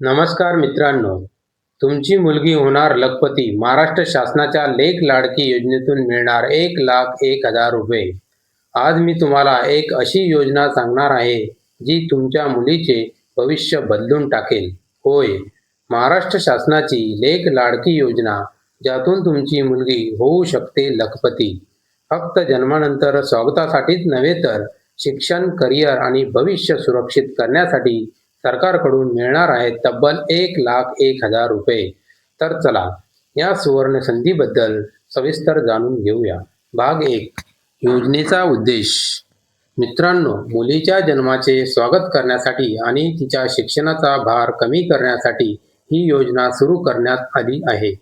नमस्कार मित्रांनो. तुमची मुलगी होणार लखपती. महाराष्ट्र शासनाच्या लेख लाडकी योजनेतून मिळणार एक लाख एक हजार रुपये. आज मी तुम्हाला एक अशी योजना सांगणार आहे जी तुमच्या मुलीचे भविष्य बदलून टाकेल. होय महाराष्ट्र शासनाची लेख लाडकी योजना ज्यातून तुमची मुलगी होऊ शकते लखपती. फक्त जन्मानंतर स्वागतासाठीच नव्हे तर शिक्षण करिअर आणि भविष्य सुरक्षित करण्यासाठी सरकारकडून मिळणार आहेत तब्बल एक लाख एक हजार रुपये. तर चला या सुवर्ण संधीबद्दल सविस्तर जाणून घेऊया. भाग एक योजनेचा उद्देश. मित्रांनो मुलीच्या जन्माचे स्वागत करण्यासाठी आणि तिच्या शिक्षणाचा भार कमी करण्यासाठी ही योजना सुरू करण्यात आली आहे.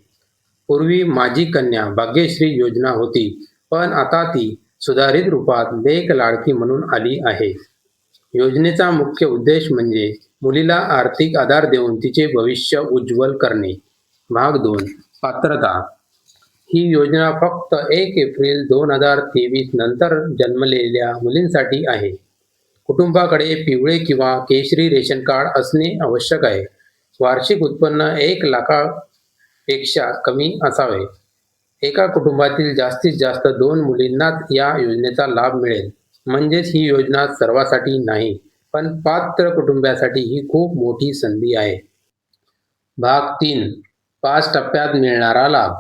पूर्वी माझी कन्या भाग्यश्री योजना होती पण आता ती सुधारित रूपात लेख लाडकी म्हणून आली आहे. योजनेचा मुख्य उद्देश म्हणजे मुलीला आर्थिक आधार देऊन तिचे भविष्य उज्ज्वल करणे. भाग दोन पात्रता. ही योजना फक्त एक एप्रिल दोन हजार तेवीस नंतर जन्मलेल्या मुलींसाठी आहे. कुटुंबाकडे पिवळे किंवा केशरी रेशन कार्ड असणे आवश्यक आहे. वार्षिक उत्पन्न एक लाखापेक्षा कमी असावे. एका कुटुंबातील जास्तीत जास्त दोन मुलींनाच या योजनेचा लाभ मिळेल. म्हणजेच ही योजना सर्वासाठी नाही. पण पात्र कुटुंबासाठी ही खूप मोठी संधी आहे. भाग तीन पाच टप्प्यात मिळणारा लाभ.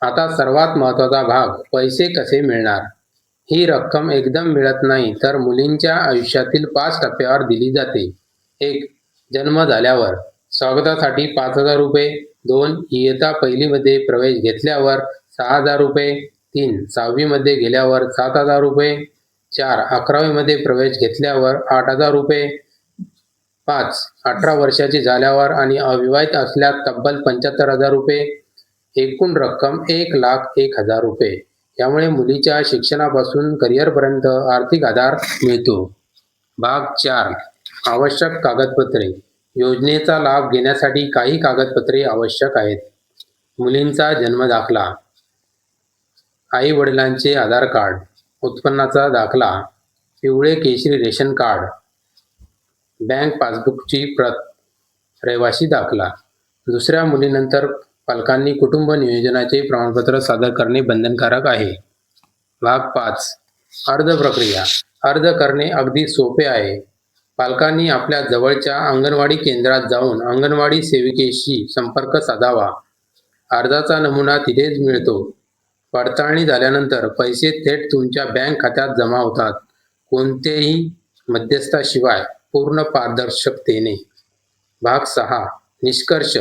आता सर्वात महत्त्वाचा भाग पैसे कसे मिळणार? ही रक्कम एकदम मिळत नाही तर मुलींच्या आयुष्यातील पाच टप्प्यावर दिली जाते. एक जन्म झाल्यावर. स्वागतासाठी पाच हजार रुपये. दोन इयता पहिलीमध्ये प्रवेश घेतल्यावर सहा हजार रुपये. तीन सहावीमध्ये गेल्यावर सात हजार रुपये. चार अकरावीमध्ये प्रवेश घेतल्यावर आठ हजार रुपये पाच अठरा वर्षाची झाल्यावर आणि अविवाहित असल्यास तब्बल पंच्याहत्तर हजार रुपये एकूण रक्कम एक लाख एक हजार रुपये. यामुळे मुलीच्या शिक्षणापासून करिअरपर्यंत आर्थिक आधार मिळतो. भाग चार आवश्यक कागदपत्रे. योजनेचा लाभ घेण्यासाठी काही कागदपत्रे आवश्यक आहेत. मुलींचा जन्म दाखला. आई वडिलांचे आधार कार्ड. उत्पन्नाचा दाखला पिवळे केशरी रेशन कार्ड बँक पासबुकची प्रत रहिवासी दाखला. दुसऱ्या मुलीनंतर पालकांनी कुटुंब नियोजनाचे प्रमाणपत्र सादर करणे बंधनकारक आहे. भाग पाच. अर्ज प्रक्रिया. अर्ज करणे अगदी सोपे आहे. पालकांनी आपल्या जवळच्या अंगणवाडी केंद्रात जाऊन अंगणवाडी सेविकेशी संपर्क साधावा. अर्जाचा नमुना तिथेच मिळतो. पडताळणी झाल्यानंतर पैसे थेट तुमच्या बँक खात्यात जमा होतात. कोणतेही मध्यस्थाशिवाय पूर्ण पारदर्शकतेने. भाग सहा. निष्कर्ष.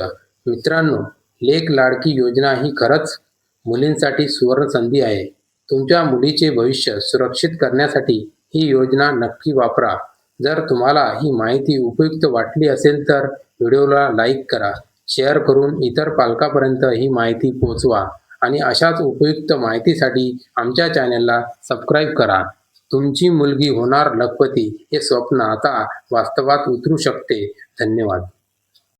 मित्रांनो लेख लाडकी योजना ही खरंच मुलींसाठी सुवर्ण संधी आहे. तुमच्या मुलीचे भविष्य सुरक्षित करण्यासाठी ही योजना नक्की वापरा. जर तुम्हाला ही माहिती उपयुक्त वाटली असेल तर व्हिडिओला लाईक करा. शेअर करून इतर पालकापर्यंत ही माहिती पोहोचवा आणि अशाच उपयुक्त माहितीसाठी आमच्या चॅनलला सबस्क्राईब करा. तुमची मुलगी होणार लखपती हे स्वप्न आता वास्तवात उतरू शकते. धन्यवाद.